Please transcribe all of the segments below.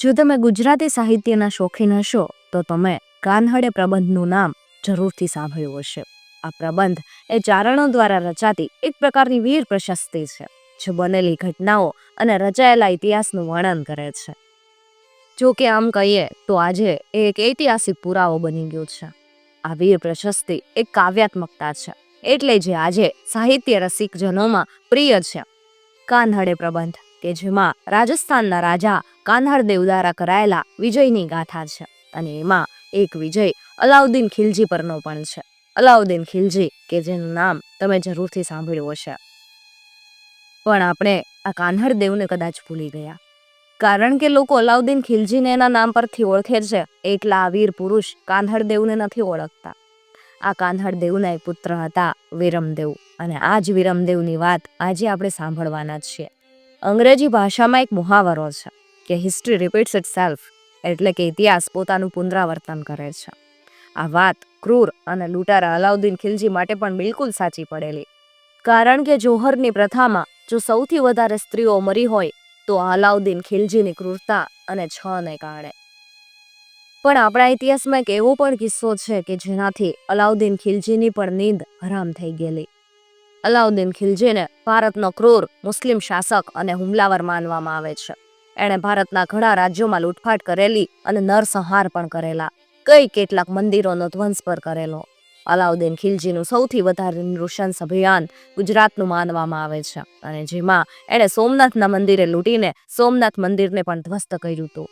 જો તમે ગુજરાતી સાહિત્યના શોખીન હશો, તો તમે કાનહડે પ્રબંધનું નામ જરૂરથી સાંભળ્યું હશે. આ પ્રબંધ એ ચારણો દ્વારા રચાતી એક પ્રકારની વીર પ્રશસ્તિ છે, જે બનેલી ઘટનાઓ અને રચાયેલા ઇતિહાસનું વર્ણન કરે છે. જો કે આમ કહીએ, તો આજે એ એક ઐતિહાસિક પુરાવો બની ગયો છે. આ વીર પ્રશસ્તિ એક કાવ્યાત્મકતા છે, એટલે જે આજે સાહિત્ય રસિકજનોમાં પ્રિય છે. કાન્હડે પ્રબંધ, કે જેમાં રાજસ્થાનના રાજા કાન્હરદેવ દ્વારા કરાયેલા વિજયની ગાથા છે. અને એમાં એક વિજય અલાઉદ્દીન ખિલજી પરનો પણ છે. અલાઉદ્દીન ખિલજી, કે જેનું નામ તમે જરૂરથી સાંભળ્યું હશે. પણ આપણે આ કાન્હરદેવને કદાચ ભૂલી ગયા. કારણ કે લોકો અલાઉદ્દીન ખિલજીને એના નામ પરથી ઓળખે છે, એટલા વીર પુરુષ કાન્હરદેવને નથી ઓળખતા. આ કાન્હરદેવના દેવના પુત્ર હતા વિરમદેવ. અને આ જ વિરમદેવની વાત આજે આપણે સાંભળવાના છીએ. અંગ્રેજી ભાષામાં એક મુહાવરો છે. કે હિસ્ટ્રી રિપીટ્સ ઇટ સેલ્ફ એટલે કે ઇતિહાસ પોતાનું પુનરાવર્તન કરે છે. આ વાત ક્રૂર અને લૂંટારા અલાઉદ્દીન ખિલજી માટે પણ બિલકુલ સાચી પડેલી. કારણ કે જોહરની પ્રથામાં જો સૌથી વધારે સ્ત્રીઓ મરી હોય, તો અલાઉદ્દીન ખિલજીની ક્રૂરતા અને છને કારણે. પણ આપણા ઇતિહાસમાં એક એવો પણ કિસ્સો છે કે જેનાથી અલાઉદ્દીન ખિલજીની પણ નીંદ હરામ થઈ ગયેલી. અલાઉદ્દીન ખિલજીને ભારતનો ક્રૂર, મુસ્લિમ શાસક અને હુમલાવર માનવામાં આવે છે. એણે ભારતના ઘણા રાજ્યોમાં લૂંટફાટ કરેલી અને નરસંહાર પણ કરેલા. કઈ કેટલાક મંદિરોનો ધ્વંસ પર કરેલો. અલાઉદ્દીન ખિલજીનું સૌથી વધારે નૃશંસ અભિયાન ગુજરાતનું માનવામાં આવે છે અને જેમાં એણે સોમનાથના મંદિરે લૂંટીને સોમનાથ મંદિરને પણ ધ્વસ્ત કર્યું હતું.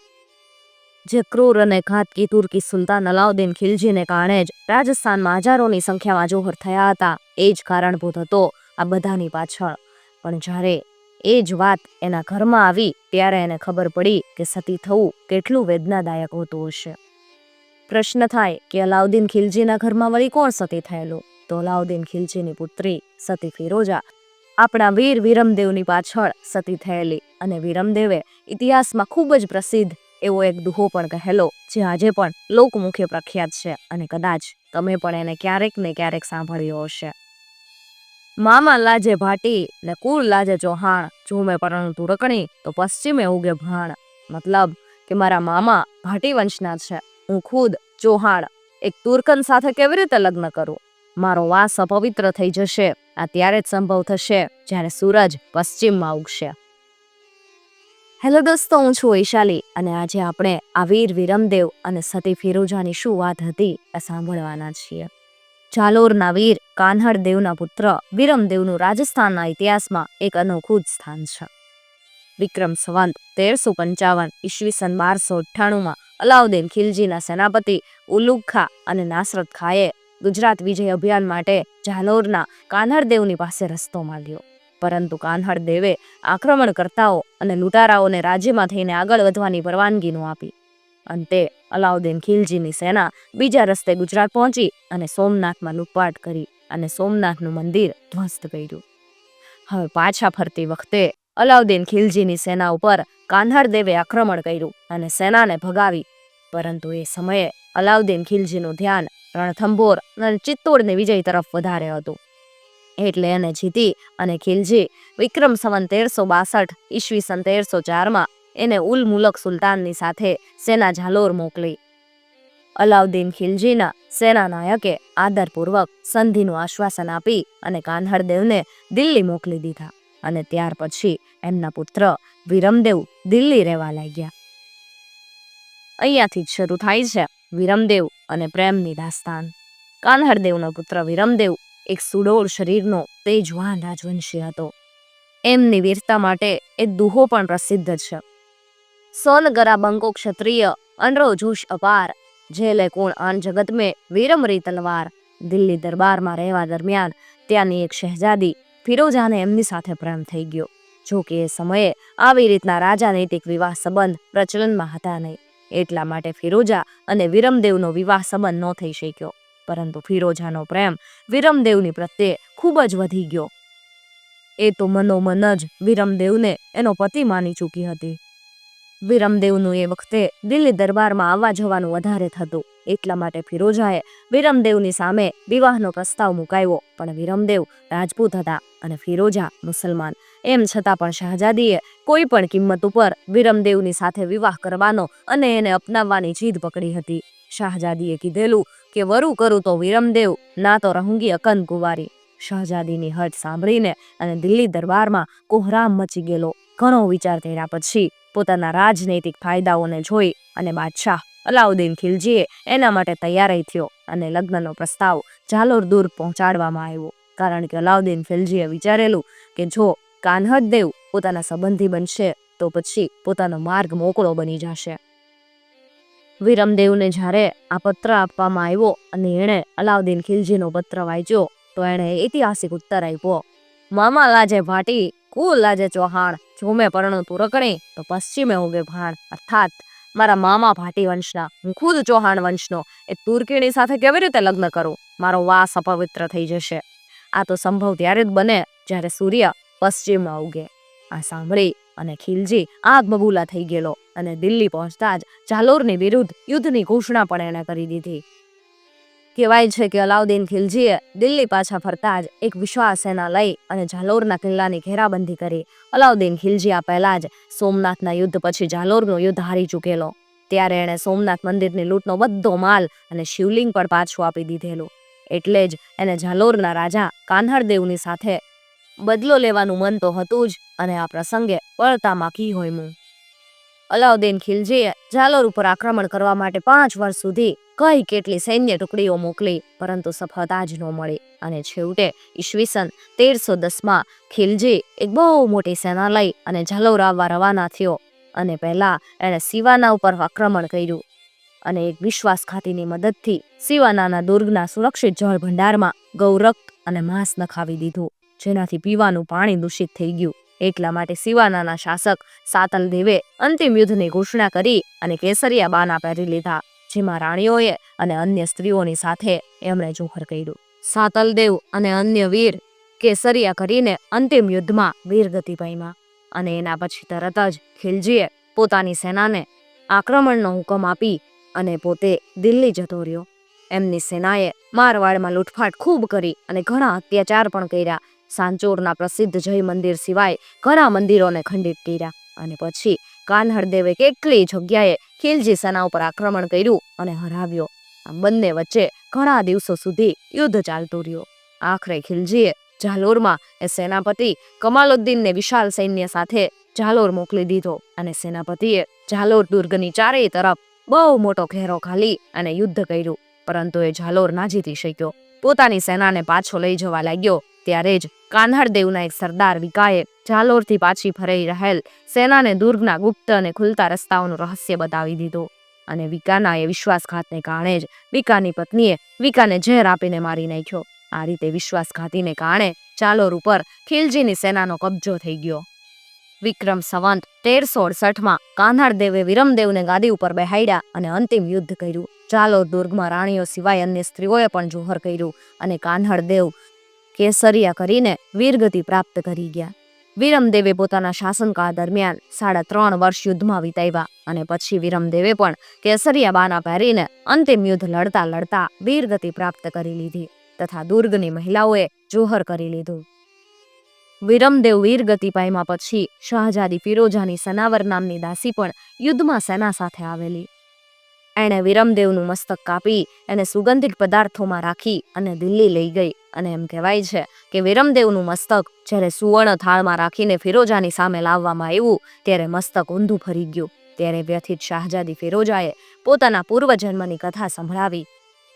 જે ક્રૂર અને ઘાતકી તુર્કી સુલતાન અલાઉદ્દીન ખિલજીને કારણે જ રાજસ્થાનમાં હજારોની સંખ્યામાં જોહર થયા હતા, એ જ કારણભૂત હતો આ બધાની પાછળ. પણ જ્યારે એ જ વાત એના ઘરમાં આવી ત્યારે એને ખબર પડી કે સતી થવું કેટલું વેદનાદાયક હોતું હશે. પ્રશ્ન થાય કે અલાઉદ્દીન ખિલજીના ઘરમાં વળી કોણ સતી થયેલું? તો અલાઉદ્દીન ખિલજીની પુત્રી સતી ફિરોજા આપણા વીર વિરમદેવની પાછળ સતી થયેલી અને વિરમદેવે ઇતિહાસમાં ખૂબ જ પ્રસિદ્ધ એવો એક દુહો પણ કહેલો, જે આજે પણ લોકમુખે પ્રખ્યાત છે અને કદાચ તમે પણ એને ક્યારેક ને ક્યારેક સાંભળ્યો હશે. મામા લાજે ભાટી ને કુળ લાજે ચૌહાણ ઝૂમે પરંતુ રકણી તો પશ્ચિમે ઉગે ભાણ. મતલબ કે મારા મામા ભાટી વંશના છે. હું ખુદ ચૌહાણ એક તુર્કન સાથે કેવી રીતે લગ્ન કરું? મારો વાસ અપવિત્ર થઈ જશે. આ ત્યારે જ સંભવ થશે જ્યારે સૂરજ પશ્ચિમમાં ઉગશે. હેલો દોસ્તો, હું છું વૈશાલી અને આજે આપણે આ વીર વિરમદેવ અને સતી ફિરોજાની શું વાત હતી એ સાંભળવાના છીએ. જાલોરના વીર કાન્હડ દેવના પુત્ર વિરમદેવનું રાજસ્થાનના ઇતિહાસમાં એક અનોખું જ સ્થાન છે. વિક્રમ સંવંત, તેરસો પંચાવન ઈસવીસન બારસો અઠ્ઠાણુંમાં અલાઉદ્દીન ખિલજીના સેનાપતિ ઉલુગ ખા અને નાસરત ખાએ ગુજરાત વિજય અભિયાન માટે જાલોરના કાન્હરદેવની પાસે રસ્તો માંગ્યો. પરંતુ કાન્હડ દેવે આક્રમણકર્તાઓ અને લૂંટારાઓને રાજ્યમાં થઈને આગળ વધવાની પરવાનગીનું આપી. અંતે અલાઉદ્દીન ખિલજીની સેના બીજા રસ્તે ગુજરાત પહોંચી અને સોમનાથમાં લૂંટપાટ કરી. અને સોમનાથનું મંદિર ધ્વસ્ત કર્યું. હવે પાછા ફરતી વખતે અલાઉદ્દીન ખિલજીની સેના ઉપર કાન્હડ દેવે આક્રમણ કર્યું અને સેનાને ભગાવી. પરંતુ એ સમયે અલાઉદ્દીન ખિલજીનું ધ્યાન રણથંભોર અને ચિત્તોડની વિજય તરફ વધારે હતું. એટલે એને જીતી અને ખિલજી વિક્રમ સંવન તેરસો બાસઠ ઈસવીસન તેરસો ચારમાં એને ઉલ મુલક સુલતાનની સાથે સેના ઝાલોર મોકલી. અલાઉદ્દીન ખિલજીના સેનાનાયકે આદરપૂર્વક સંધિનું આશ્વાસન આપી અને કાન્હરદેવને દિલ્હી મોકલી દીધા અને ત્યાર પછી એમના પુત્ર વિરમદેવ દિલ્હી રહેવા લાગ્યા. અહીંયાથી જ શરૂ થાય છે વિરમદેવ અને પ્રેમની દાસ્તાન. કાન્હરદેવનો પુત્ર વિરમદેવ એક સુડોળ શરીરનો તેજવાન રાજવંશી હતો. એમની વીરતા માટે એ દુહો પણ પ્રસિદ્ધ છે. સોનગરા બંકો ક્ષત્રિય અનરો જોશ અપાર જેલે કોણ આન જગત મેં વીરમરી તલવાર દિલ્હી દરબારમાં રહેવા દરમિયાન ત્યાંની એક શહેજાદી ફિરોજાને એમની સાથે પ્રેમ થઈ ગયો. જો કે એ સમયે આવી રીતના રાજનૈતિક વિવાહ સંબંધ પ્રચલનમાં હતા નહીં. એટલા માટે ફિરોજા અને વિરમદેવનો વિવાહ સંબંધ ન થઈ શક્યો. પરંતુ ફિરોજાનો પ્રેમ વિરમદેવની પ્રત્યે ખૂબ જ વધી ગયો. એ તો મનોમન જ વિરમદેવને એનો પતિ માની ચૂકી હતી. વિરમદેવનું એ વખતે દિલ્હી દરબારમાં આવવા જવાનું વધારે થતું. એટલા માટે ફિરોજાએ વિરમદેવની સામે વિવાહનો પ્રસ્તાવ મુકાયો પણ વિરમદેવ રાજપૂત હતા અને ફિરોજા મુસલમાન. એમ છતાં પણ શહજાદીએ કોઈ પણ કિંમત ઉપર વિરમદેવની સાથે વિવાહ કરવાનો અને એને અપનાવવાની જીદ પકડી હતી. શાહજાદીએ કીધેલું કે, વરુ કરું તો વિરમદેવ, ના તો રહુંગી અકન કુંવારી. શહજાદીની હટ સાંભળીને અને દિલ્હી દરબારમાં કોહરામ મચી ગયેલો. ઘણો વિચાર કર્યા પછી પોતાના રાજનૈતિક ફાયદાઓને જોઈ અને બાદશાહ અલાઉદ્દીન ખિલજીએ એના માટે તૈયારી થયો અને લગ્નનો પ્રસ્તાવ જાલોર દૂર પહોંચાડવામાં આવ્યો. કારણ કે અલાઉદ્દીન ખિલજીએ વિચારેલું કે જો કાન્હદ દેવ પોતાના સંબંધી બનશે, તો પછી પોતાનો માર્ગ મોકળો બની જશે. વિરમદેવને જ્યારે આ પત્ર આપવામાં આવ્યો અને એણે અલાઉદ્દીન ખિલજીનો પત્ર વાંચ્યો, તો એણે ઐતિહાસિક ઉત્તર આપ્યો. મામા લાજે ભાટી, કુલ લાજે ચૌહાણ જો મેં પરણું તુરકણી તો પશ્ચિમે ઉગે ભાણ. અર્થાત, મારા મામા ભાટી વંશના, હું ખુદ ચૌહાણ વંશનો, એ તુર્કીણી સાથે કેવી રીતે લગ્ન કરું? મારો વાસ અપવિત્ર થઈ જશે. આ તો સંભવ ત્યારે જ બને જ્યારે સૂર્ય પશ્ચિમમાં ઉગે. આ સાંભળી અને ખિલજી આગ બબૂલા થઈ ગયેલો અને દિલ્હી પહોંચતા જ જાલોરની વિરુદ્ધ યુદ્ધની ઘોષણા પણ એણે કરી દીધી. કહેવાય છે કે અલાઉદ્દીન ખિલજીએ દિલ્હી પાછા ફરતા જ એક વિશ્વાસ સેના લઈ અને જાલોરના કિલ્લાની ઘેરાબંધી કરી. અલાઉદ્દીન ખિલજી આ પહેલા જ સોમનાથના યુદ્ધ પછી જાલોરનું યુદ્ધ હારી ચૂકેલો. ત્યારે એણે સોમનાથ મંદિરની લૂંટનો બધો માલ અને શિવલિંગ પણ પાછું આપી દીધેલું. એટલે જ એને જાલોરના રાજા કાન્હરદેવની સાથે બદલો લેવાનું મન તો હતું જ અને આ પ્રસંગે વળતામાં કી હોયમું. અલાઉદ્દીન ખિલજીએ જાલોર ઉપર આક્રમણ કરવા માટે પાંચ વર્ષ સુધી કઈ કેટલી સૈન્ય ટુકડીઓ મોકલી, પરંતુ સફળતા જ ન મળી. અને છેવટે ઈસવીસન તેરસો દસમાં ખિલજી એક બહુ મોટી સેના લઈ અને જાલોર આવવા રવાના થયો અને પહેલા એણે સિવાના ઉપર આક્રમણ કર્યું. અને એક વિશ્વાસઘાતીની મદદથી સિવાનાના દુર્ગના સુરક્ષિત જળ ભંડારમાં ગૌરક્ત અને માંસ નખાવી દીધું, જેનાથી પીવાનું પાણી દૂષિત થઈ ગયું. એટલા માટે શિવાનાના શાસક સાતલ દેવે અંતિમ યુદ્ધની ઘોષણા કરી અને કેસરિયા બાના પહેરી લીધા, જેમાં રાણીઓએ અને અન્ય સ્ત્રીઓની સાથે એમણે જોહર કર્યું. સાતલ દેવ અને અન્ય વીર કેસરિયા કરીને અંતિમ યુદ્ધમાં વીરગતિ પામ્યા અને એના પછી તરત જ ખિલજીએ પોતાની સેનાને આક્રમણનો હુકમ આપી અને પોતે દિલ્હી જતો રહ્યો. એમની સેનાએ મારવાડમાં લૂંટફાટ ખૂબ કરી અને ઘણા અત્યાચાર પણ કર્યા સાંચોરના પ્રસિદ્ધ જય મંદિર સિવાય ઘણા મંદિરોને ખંડિત કર્યા અને પછી કાન્હરદેવે કેટલી જગ્યાએ ખિલજી સેના ઉપર આક્રમણ કર્યું અને હરાવ્યો. આમ બંને વચ્ચે ઘણા દિવસો સુધી યુદ્ધ ચાલતું રહ્યું. આખરે ખિલજીએ જાલોરમાં એ સેનાપતિ કમાલુદ્દીનને વિશાલ સૈન્ય સાથે જાલોર મોકલી દીધો અને સેનાપતિએ જાલોર દુર્ગની ચારેય તરફ બહુ મોટો ઘેરો ખાલી અને યુદ્ધ કર્યું. પરંતુ એ જાલોર ના જીતી શક્યો. પોતાની સેનાને પાછો લઈ જવા લાગ્યો ત્યારે જ કાન્હરદેવના એક સરદાર વિકાએ જાલોરથી પાછી ફરી રહેલ સેનાને દુર્ગના ગુપ્ત અને ખુલતા રસ્તાઓનું રહસ્ય બતાવી દીધું. અને વિકાના એ વિશ્વાસઘાતને કારણે જ વિકાની પત્નીએ વિકાને ઝેર આપીને મારી નાખ્યો. આ રીતે વિશ્વાસઘાતીને કારણે ચાલોર ઉપર ખિલજીની સેનાનો કબજો થઈ ગયો. વિક્રમ સંવંત તેરસો અડસઠમાં કાન્હારદેવે વિરમદેવને ગાદી ઉપર બેહાડ્યા અને અંતિમ યુદ્ધ કર્યું. ચાલોર દુર્ગમાં રાણીઓ સિવાય અન્ય સ્ત્રીઓએ પણ જોહર કર્યું અને કાન્હરદેવ કેસરિયા કરીને વીરગતિ પ્રાપ્ત કરી ગયા. વિરમદેવે પોતાના શાસનકાળ દરમિયાન સાડા ત્રણ વર્ષ યુદ્ધમાં વિતાવ્યા અને પછી વિરમદેવે પણ કેસરિયા બાના પહેરીને અંતિમ યુદ્ધ લડતા લડતા વીરગતિ પ્રાપ્ત કરી લીધી તથા દુર્ગની મહિલાઓએ જોહર કરી લીધું. વિરમદેવ વીરગતિ પામ્યા પછી શાહજાદી ફિરોજાની સનાવર નામની દાસી પણ યુદ્ધમાં સેના સાથે આવેલી. એણે વિરમદેવનું મસ્તક કાપી એને સુગંધિત પદાર્થોમાં રાખી અને દિલ્હી લઈ ગઈ. અને એમ કહેવાય છે કે વિરમદેવનું મસ્તક જ્યારે સુવર્ણ થાળમાં રાખીને ફિરોજાની સામે લાવવામાં આવ્યું, ત્યારે મસ્તક ઊંધું ફરી ગયું. ત્યારે વ્યથિત શાહજાદી ફિરોજાએ પોતાના પૂર્વજન્મની કથા સંભળાવી.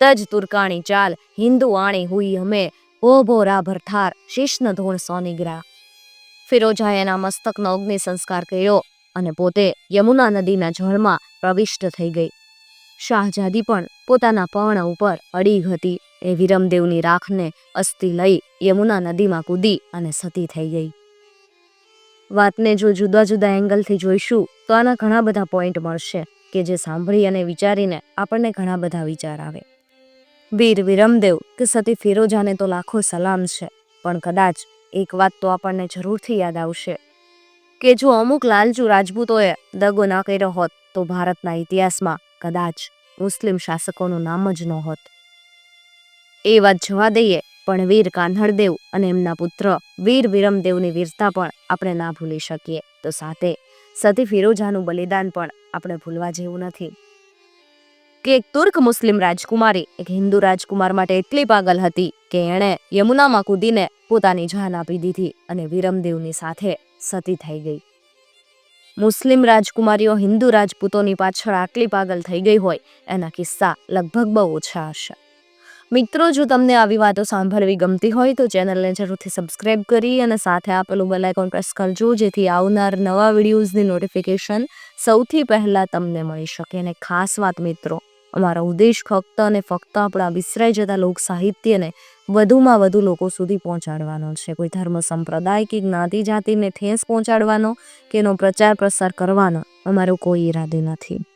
તજ તુર્કાણી ચાલ, હિન્દુ આણી હુઈ અમે ભો ભો રાભર થાર શિષ્ણ ધોણ સોનિગ્રા ફિરોજાએ એના મસ્તકનો અગ્નિ સંસ્કાર કર્યો અને પોતે યમુના નદીના જળમાં પ્રવિષ્ટ થઈ ગઈ. શાહજાદી પણ પોતાના પર્ણ ઉપર અડીગ હતી. એ વિરમદેવની રાખને અસ્થિ લઈ યમુના નદીમાં કૂદી અને સતી થઈ ગઈ. વાતને જો જુદા જુદા એંગલથી જોઈશું, તો આના ઘણા બધા પોઈન્ટ મળશે, કે જે સાંભળી અને વિચારીને આપણને ઘણા બધા વિચાર આવે. વીર વિરમદેવ કે સતી ફિરોજાને તો લાખો સલામ છે, પણ કદાચ એક વાત તો આપણને જરૂરથી યાદ આવશે, કે જો અમુક લાલચુ રાજપૂતોએ દગો ના કર્યો હોત, તો ભારતના ઇતિહાસમાં કદાચ મુસ્લિમ શાસકોનું નામ જ નહોત. એ વાત જવા દઈએ, પણ વીર કાન્હળદેવ અને એમના પુત્ર વીર વિરમદેવની વીરતા પણ આપણે ના ભૂલી શકીએ. તો સાથે સતી ફિરોજાનું બલિદાન પણ આપણે ભૂલવા જેવું નથી. કે એક તુર્ક મુસ્લિમ રાજકુમારી, એક હિન્દુ રાજકુમાર માટે એટલી પાગલ હતી કે એણે યમુનામાં કૂદીને પોતાની જાન આપી દીધી અને વિરમદેવની સાથે સતી થઈ ગઈ. મુસ્લિમ રાજકુમારીઓ હિન્દુ રાજપૂતોની પાછળ આટલી પાગલ થઈ ગઈ હોય, એના કિસ્સા લગભગ બહુ ઓછા હશે. મિત્રો, જો તમને આવી વાતો સાંભળવી ગમતી હોય, તો ચેનલને જરૂરથી સબસ્ક્રાઇબ કરી અને સાથે આપેલું બેલ આઇકોન પ્રેસ કરજો, જેથી આવનાર નવા વિડીયોઝની નોટિફિકેશન સૌથી પહેલાં તમને મળી શકે. અને ખાસ વાત મિત્રો, અમારો ઉદ્દેશ ફક્ત અને ફક્ત આપણા વિસરાઈ જતા લોક સાહિત્યને વધુમાં વધુ લોકો સુધી પહોંચાડવાનો છે. કોઈ ધર્મ સંપ્રદાય કે જ્ઞાતિ જાતિને ઠેસ પહોંચાડવાનો કે એનો પ્રચાર પ્રસાર કરવાનો અમારો કોઈ ઈરાદે નથી.